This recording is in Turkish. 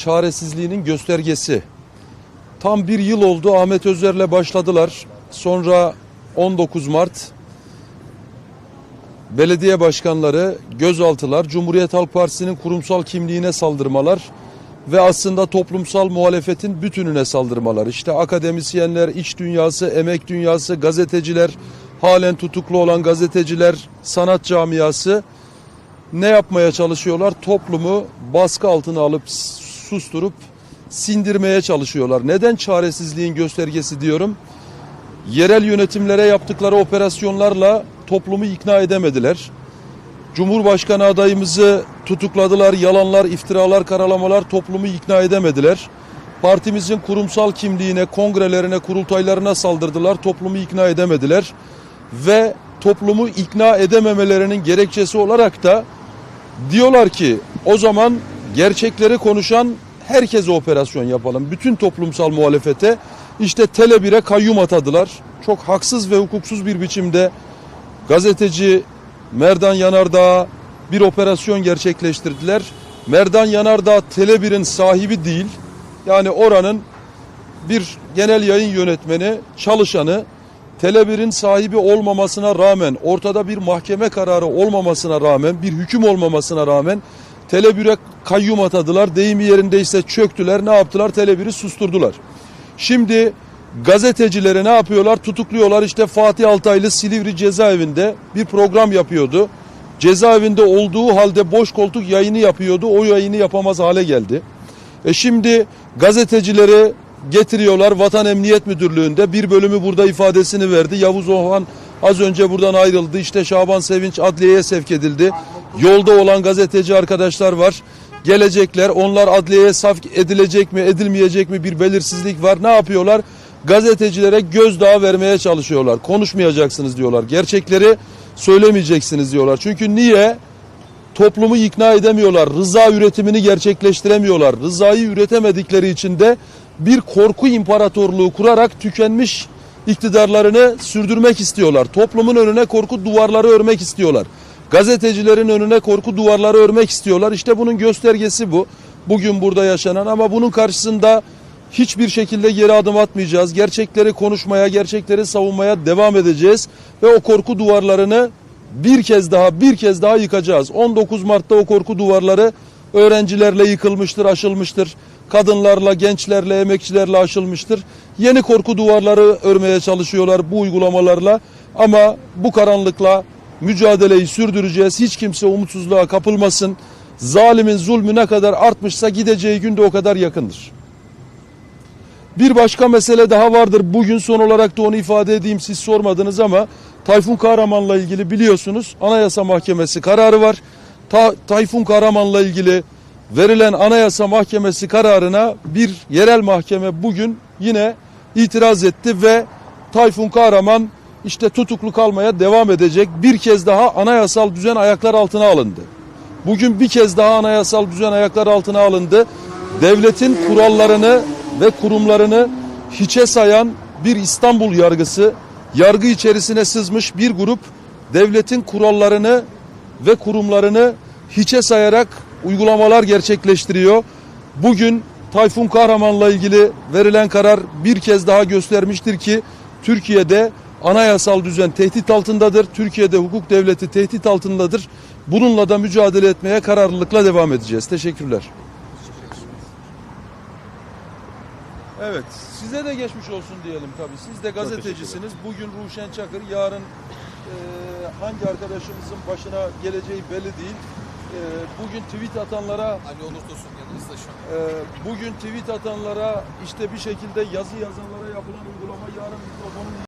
çaresizliğinin göstergesi. Tam bir yıl oldu Ahmet Özer'le başladılar. Sonra 19 Mart belediye başkanları, gözaltılar, Cumhuriyet Halk Partisi'nin kurumsal kimliğine saldırmalar ve aslında toplumsal muhalefetin bütününe saldırmalar. İşte akademisyenler, iç dünyası, emek dünyası, gazeteciler, halen tutuklu olan gazeteciler, sanat camiası ne yapmaya çalışıyorlar? Toplumu baskı altına alıp susturup sindirmeye çalışıyorlar. Neden çaresizliğin göstergesi diyorum? Yerel yönetimlere yaptıkları operasyonlarla toplumu ikna edemediler. Cumhurbaşkanı adayımızı tutukladılar, yalanlar, iftiralar, karalamalar toplumu ikna edemediler. Partimizin kurumsal kimliğine, kongrelerine, kurultaylarına saldırdılar, toplumu ikna edemediler. Ve toplumu ikna edememelerinin gerekçesi olarak da diyorlar ki o zaman gerçekleri konuşan herkese operasyon yapalım. Bütün toplumsal muhalefete işte Tele 1'e kayyum atadılar. Çok haksız ve hukuksuz bir biçimde gazeteci Merdan Yanardağ'a bir operasyon gerçekleştirdiler. Merdan Yanardağ Tele 1'in sahibi değil. Yani oranın bir genel yayın yönetmeni, çalışanı Tele 1'in sahibi olmamasına rağmen, ortada bir mahkeme kararı olmamasına rağmen, bir hüküm olmamasına rağmen Tele 1'e kayyum atadılar. Deyimi yerindeyse çöktüler. Ne yaptılar? Tele 1'i susturdular. Şimdi gazetecileri ne yapıyorlar? Tutukluyorlar. İşte Fatih Altaylı Silivri cezaevinde bir program yapıyordu. Cezaevinde olduğu halde boş koltuk yayını yapıyordu. O yayını yapamaz hale geldi. E şimdi gazetecileri getiriyorlar Vatan Emniyet Müdürlüğü'nde. Bir bölümü burada ifadesini verdi. Yavuz Ohan az önce buradan ayrıldı. İşte Şaban Sevinç adliyeye sevk edildi. Yolda olan gazeteci arkadaşlar var. Gelecekler. Onlar adliyeye sevk edilecek mi, edilmeyecek mi bir belirsizlik var. Ne yapıyorlar? Gazetecilere gözdağı vermeye çalışıyorlar. Konuşmayacaksınız diyorlar. Gerçekleri söylemeyeceksiniz diyorlar. Çünkü niye? toplumu ikna edemiyorlar. Rıza üretimini gerçekleştiremiyorlar. Rızayı üretemedikleri için de bir korku imparatorluğu kurarak tükenmiş iktidarlarını sürdürmek istiyorlar. Toplumun önüne korku duvarları örmek istiyorlar. Gazetecilerin önüne korku duvarları örmek istiyorlar. İşte bunun göstergesi bu. Bugün burada yaşanan ama bunun karşısında hiçbir şekilde geri adım atmayacağız. Gerçekleri konuşmaya, gerçekleri savunmaya devam edeceğiz ve o korku duvarlarını bir kez daha bir kez daha yıkacağız. 19 Mart'ta o korku duvarları öğrencilerle yıkılmıştır, aşılmıştır. Kadınlarla, gençlerle, emekçilerle aşılmıştır. Yeni korku duvarları örmeye çalışıyorlar bu uygulamalarla. Ama bu karanlıkla mücadeleyi sürdüreceğiz. Hiç kimse umutsuzluğa kapılmasın. Zalimin zulmü ne kadar artmışsa gideceği gün de o kadar yakındır. Bir başka mesele daha vardır. Bugün son olarak da onu ifade edeyim. Siz sormadınız ama Tayfun Kahraman'la ilgili biliyorsunuz Anayasa Mahkemesi kararı var. Ta, Tayfun Kahraman'la ilgili verilen Anayasa Mahkemesi kararına bir yerel mahkeme bugün yine itiraz etti ve Tayfun Kahraman işte tutuklu kalmaya devam edecek. Bir kez daha anayasal düzen ayaklar altına alındı. Bugün bir kez daha anayasal düzen ayaklar altına alındı. Devletin kurallarını ve kurumlarını hiçe sayan bir İstanbul yargısı, yargı içerisine sızmış bir grup devletin kurallarını ve kurumlarını hiçe sayarak uygulamalar gerçekleştiriyor. Bugün Tayfun Kahraman'la ilgili verilen karar bir kez daha göstermiştir ki Türkiye'de anayasal düzen tehdit altındadır. Türkiye'de hukuk devleti tehdit altındadır. Bununla da mücadele etmeye kararlılıkla devam edeceğiz. Teşekkürler. Evet, size de geçmiş olsun diyelim tabii. Siz de gazetecisiniz. Bugün Ruşen Çakır, yarın e, hangi arkadaşımızın başına geleceği belli değil. E, bugün tweet atanlara, Ali Onur Tosun yanınızda şu an. e, bugün tweet atanlara, işte bir şekilde yazı yazanlara yapılan uygulama yarın mikrofonun